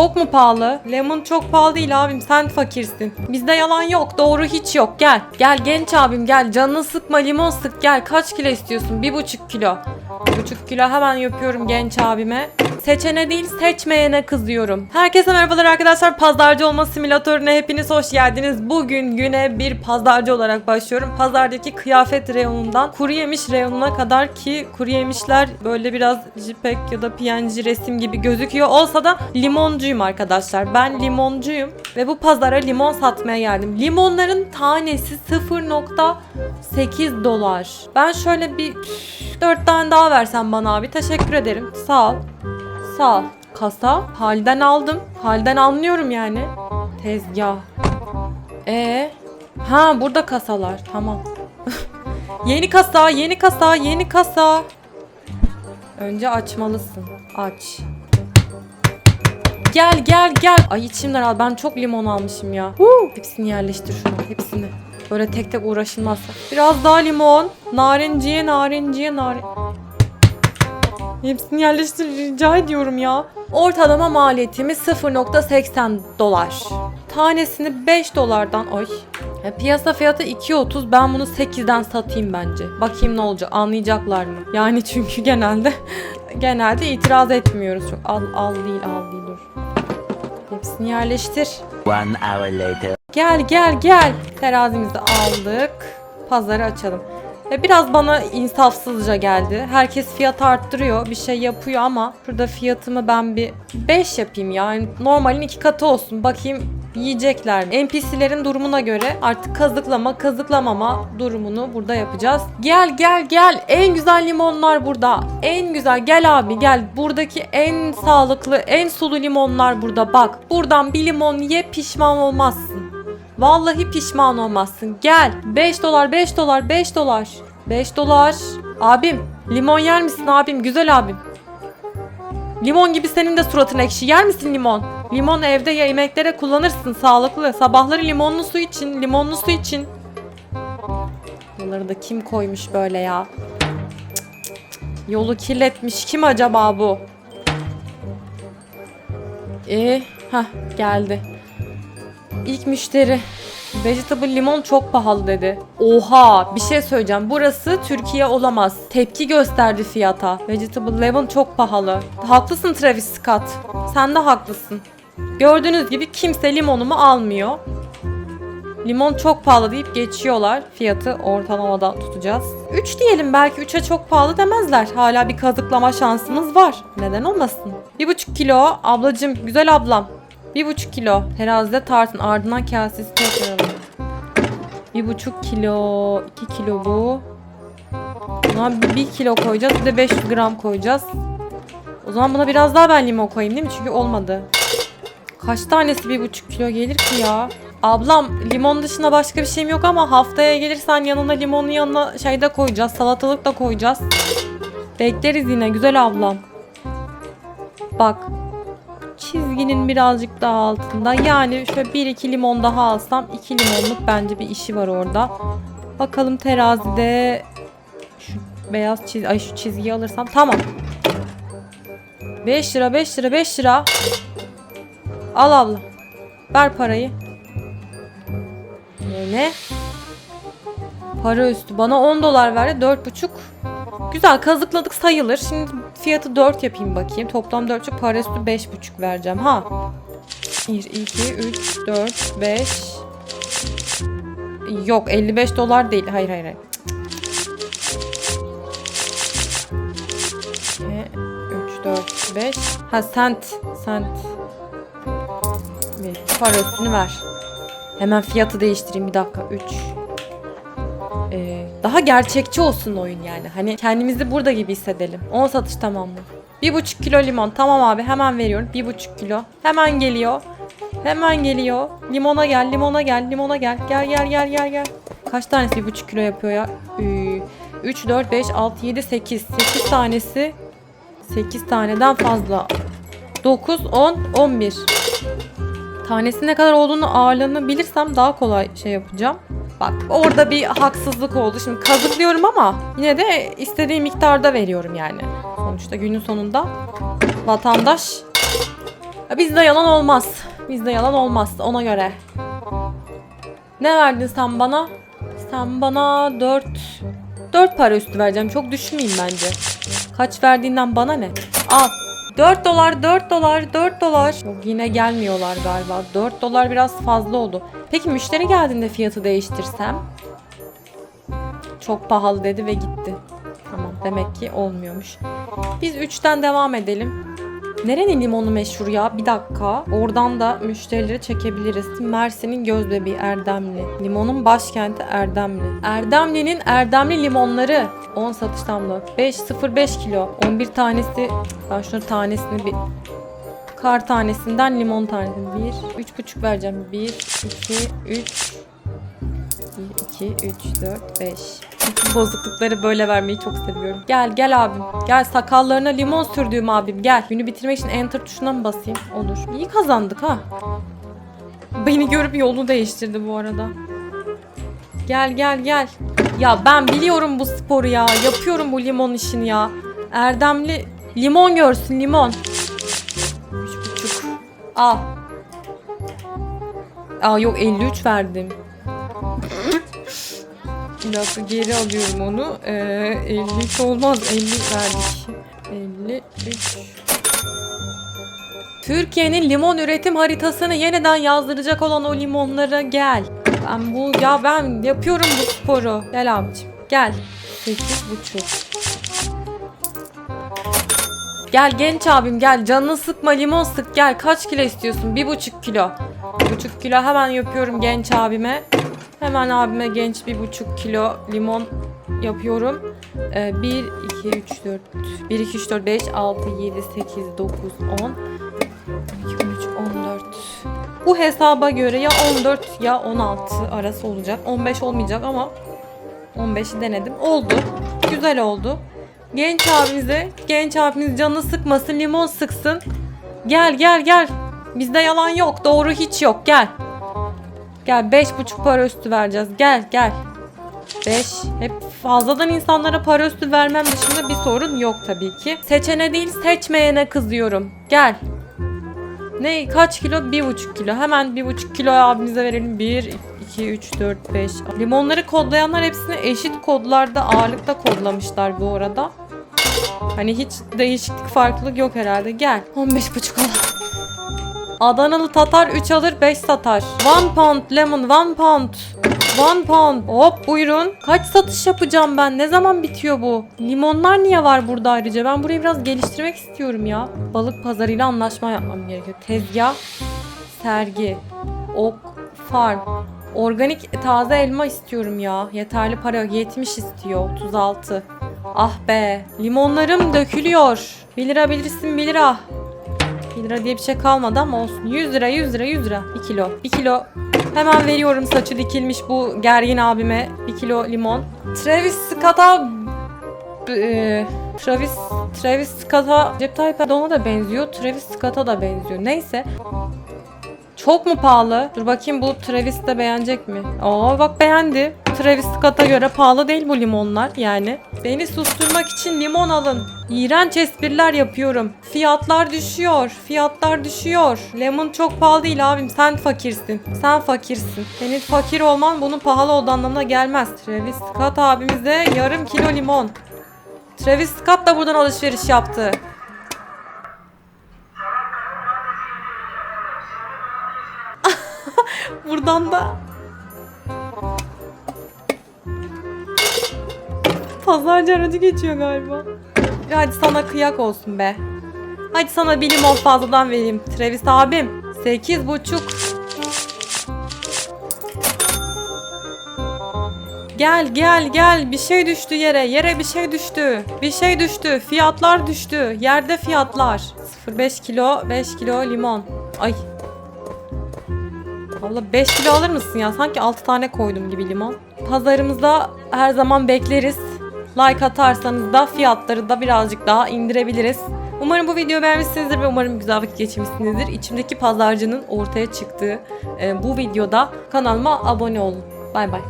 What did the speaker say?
Çok mu pahalı? Lemon çok pahalı değil abim. Sen fakirsin. Bizde yalan yok. Doğru hiç yok. Gel. Gel genç abim gel. Canını sıkma limon sık gel. Kaç kilo istiyorsun? Bir buçuk kilo. Bir buçuk kilo hemen yapıyorum genç abime. Seçene değil seçmeyene kızıyorum. Herkese merhabalar arkadaşlar. Pazarcı olma simülatörüne hepiniz hoş geldiniz. Bugün güne bir pazarcı olarak başlıyorum. Pazardaki kıyafet reyonundan kuru yemiş reyonuna kadar ki kuru yemişler böyle biraz JPEG ya da PNG resim gibi gözüküyor. Olsa da limoncuyum arkadaşlar. Ben limoncuyum ve bu pazara limon satmaya geldim. Limonların tanesi 0.8 dolar. Ben şöyle bir 4 tane daha versen bana abi. Teşekkür ederim. Sağ ol. Ol. Kasa. Halden aldım. Halden anlıyorum yani. Tezgah. E Ha burada kasalar. Tamam. yeni kasa, yeni kasa, yeni kasa. Önce açmalısın. Aç. Gel gel gel. Ay içim daraldı. Ben çok limon almışım ya. Huu. Hepsini yerleştir şunu. Hepsini. Böyle tek tek uğraşılmazsa. Biraz daha limon. Narinciye, narinciye, narin... Hepsini yerleştir rica ediyorum ya. Ortalama maliyetimiz 0.80 dolar. Tanesini 5 dolardan oy. Ya piyasa fiyatı 2.30 ben bunu 8'den satayım bence. Bakayım ne olacak anlayacaklar mı? Yani çünkü genelde genelde itiraz etmiyoruz çok. Al al değil al değil dur. Hepsini yerleştir. One hour later. Gel gel gel. Terazimizi aldık. Pazarı açalım. Biraz bana insafsızca geldi. Herkes fiyat arttırıyor. Bir şey yapıyor ama şurada fiyatımı ben bir 5 yapayım ya. Yani normalin iki katı olsun. Bakayım yiyecekler? NPC'lerin durumuna göre artık kazıklama kazıklamama durumunu burada yapacağız. Gel gel gel. En güzel limonlar burada. En güzel gel abi gel. Buradaki en sağlıklı en sulu limonlar burada. Bak buradan bir limon ye pişman olmazsın. Vallahi pişman olmazsın. Gel. 5 dolar, 5 dolar, 5 dolar. 5 dolar. Abim, limon yer misin abim? Güzel abim. Limon gibi senin de suratın ekşi. Yer misin limon? Limon evde yemeklere kullanırsın. Sağlıklı. Sabahları limonlu su için. Limonlu su için. Bunları da kim koymuş böyle ya? Yolu kirletmiş. Kim acaba bu? Ee, hah geldi. İlk müşteri. Vegetable limon çok pahalı dedi. Oha bir şey söyleyeceğim. Burası Türkiye olamaz. Tepki gösterdi fiyata. Vegetable lemon çok pahalı. Haklısın Travis Scott. Sen de haklısın. Gördüğünüz gibi kimse limonumu almıyor. Limon çok pahalı deyip geçiyorlar. Fiyatı ortalamada tutacağız. 3 diyelim belki 3'e çok pahalı demezler. Hala bir kazıklama şansımız var. Neden olmasın? 1,5 kilo ablacım güzel ablam. Bir buçuk kilo. Terazide tartın ardından kasesi tekrar Bir buçuk kilo. iki kilo bu. Buna bir, kilo koyacağız. Bir de 500 gram koyacağız. O zaman buna biraz daha ben limon koyayım değil mi? Çünkü olmadı. Kaç tanesi bir buçuk kilo gelir ki ya? Ablam limon dışında başka bir şeyim yok ama haftaya gelirsen yanına limonun yanına şey de koyacağız. Salatalık da koyacağız. Bekleriz yine güzel ablam. Bak çizginin birazcık daha altında. Yani şöyle 1-2 limon daha alsam 2 limonluk bence bir işi var orada. Bakalım terazide şu beyaz çiz ay şu çizgiyi alırsam tamam. 5 lira 5 lira 5 lira. Al abla. Ver parayı. Ne ne? Para üstü. Bana 10 dolar verdi. 4,5. Güzel kazıkladık sayılır. Şimdi fiyatı 4 yapayım bakayım. Toplam 4,5 para üstü 5,5 vereceğim. Ha. 1, 2, 3, 4, 5. Yok 55 dolar değil. Hayır hayır hayır. 2, 3, 4, 5. Ha sent. Sent. Bir para üstünü ver. Hemen fiyatı değiştireyim bir dakika. 3, ee, daha gerçekçi olsun oyun yani. Hani kendimizi burada gibi hissedelim. 10 satış tamam mı? Bir buçuk kilo limon. Tamam abi hemen veriyorum. Bir buçuk kilo. Hemen geliyor. Hemen geliyor. Limona gel, limona gel, limona gel. Gel gel gel gel gel. Kaç tanesi bir buçuk kilo yapıyor ya? Ee, 3, 4, 5, 6, 7, 8. 8 tanesi 8 taneden fazla. 9, 10, 11. Tanesi ne kadar olduğunu ağırlığını bilirsem daha kolay şey yapacağım. Bak orada bir haksızlık oldu. Şimdi kazıklıyorum ama yine de istediğim miktarda veriyorum yani. Sonuçta günün sonunda vatandaş Ya bizde yalan olmaz. Bizde yalan olmaz ona göre. Ne verdin sen bana? Sen bana 4 4 para üstü vereceğim. Çok düşünmeyeyim bence. Kaç verdiğinden bana ne? Al. 4 dolar, 4 dolar, 4 dolar. Yok yine gelmiyorlar galiba. 4 dolar biraz fazla oldu. Peki müşteri geldiğinde fiyatı değiştirsem? Çok pahalı dedi ve gitti. Tamam demek ki olmuyormuş. Biz 3'ten devam edelim. Nerenin limonu meşhur ya? Bir dakika. Oradan da müşterileri çekebiliriz. Mersin'in gözbebeği Erdemli. Limonun başkenti Erdemli. Erdemli'nin Erdemli limonları. 10 satış tamlı. 5.05 kilo. 11 tanesi. Ben şunu tanesini bir kar tanesinden limon tanesi. 1, 3,5 vereceğim. 1, 2, 3, 1, 2, 3, 4, 5. Bozuklukları böyle vermeyi çok seviyorum. Gel gel abim. Gel sakallarına limon sürdüğüm abim gel. Günü bitirmek için enter tuşuna mı basayım? Olur. İyi kazandık ha. Beni görüp yolunu değiştirdi bu arada. Gel gel gel. Ya ben biliyorum bu sporu ya. Yapıyorum bu limon işini ya. Erdemli limon görsün limon. Üç buçuk. Al. Aa yok 53 verdim. Bir dakika geri alıyorum onu. Ee, 53 olmaz. 50 verdik. 53. Türkiye'nin limon üretim haritasını yeniden yazdıracak olan o limonlara gel. Ben bu ya ben yapıyorum bu sporu. Gel abicim. Gel. 8 buçuk. Gel genç abim gel canını sıkma limon sık gel kaç kilo istiyorsun bir buçuk kilo buçuk kilo hemen yapıyorum genç abime hemen abime genç bir buçuk kilo limon yapıyorum ee, 1 2 3 4 1 2 3 4 5 6 7 8 9 10 12 13 14 bu hesaba göre ya 14 ya 16 arası olacak 15 olmayacak ama 15'i denedim oldu güzel oldu Genç abimize, genç abimiz canını sıkmasın, limon sıksın. Gel gel gel. Bizde yalan yok, doğru hiç yok. Gel. Gel beş buçuk para üstü vereceğiz. Gel gel. 5. Hep fazladan insanlara para üstü vermem dışında bir sorun yok tabii ki. Seçene değil seçmeyene kızıyorum. Gel. Ne kaç kilo? Bir buçuk kilo. Hemen bir buçuk kilo abimize verelim. 1, 2, 3, 4, 5. Limonları kodlayanlar hepsini eşit kodlarda ağırlıkta kodlamışlar bu arada. Hani hiç değişiklik farklılık yok herhalde. Gel. 15 buçuk al. Adanalı Tatar 3 alır 5 satar. 1 pound lemon 1 pound. 1 pound. Hop buyurun. Kaç satış yapacağım ben? Ne zaman bitiyor bu? Limonlar niye var burada ayrıca? Ben burayı biraz geliştirmek istiyorum ya. Balık pazarıyla anlaşma yapmam gerekiyor. Tezgah, sergi, ok, farm. Organik taze elma istiyorum ya. Yeterli para yok. 70 istiyor. 36. Ah be. Limonlarım dökülüyor. 1 lira bilirsin 1 lira. 1 lira diye bir şey kalmadı ama olsun. 100 lira 100 lira 100 lira. 1 kilo. 1 kilo. Hemen veriyorum saçı dikilmiş bu gergin abime. 1 kilo limon. Travis Scott'a e, Travis Travis Scott'a Recep Tayyip Erdoğan'a da benziyor. Travis Scott'a da benziyor. Neyse. Çok mu pahalı? Dur bakayım bu Travis de beğenecek mi? Aa bak beğendi. Travis Scott'a göre pahalı değil bu limonlar yani. Beni susturmak için limon alın. İğrenç espriler yapıyorum. Fiyatlar düşüyor. Fiyatlar düşüyor. Lemon çok pahalı değil abim. Sen fakirsin. Sen fakirsin. Senin fakir olman bunun pahalı olduğu anlamına gelmez. Travis Scott abimize yarım kilo limon. Travis Scott da buradan alışveriş yaptı. Buradan da Pazarcı aracı geçiyor galiba. Hadi sana kıyak olsun be. Hadi sana bir limon fazladan vereyim. Travis abim. Sekiz buçuk. Gel gel gel bir şey düştü yere yere bir şey düştü bir şey düştü fiyatlar düştü yerde fiyatlar 0.5 kilo 5 kilo limon ay Abla 5 kilo alır mısın ya? Sanki 6 tane koydum gibi limon. Pazarımızda her zaman bekleriz. Like atarsanız da fiyatları da birazcık daha indirebiliriz. Umarım bu videoyu beğenmişsinizdir ve umarım güzel vakit geçirmişsinizdir. İçimdeki pazarcının ortaya çıktığı e, bu videoda kanalıma abone olun. Bay bay.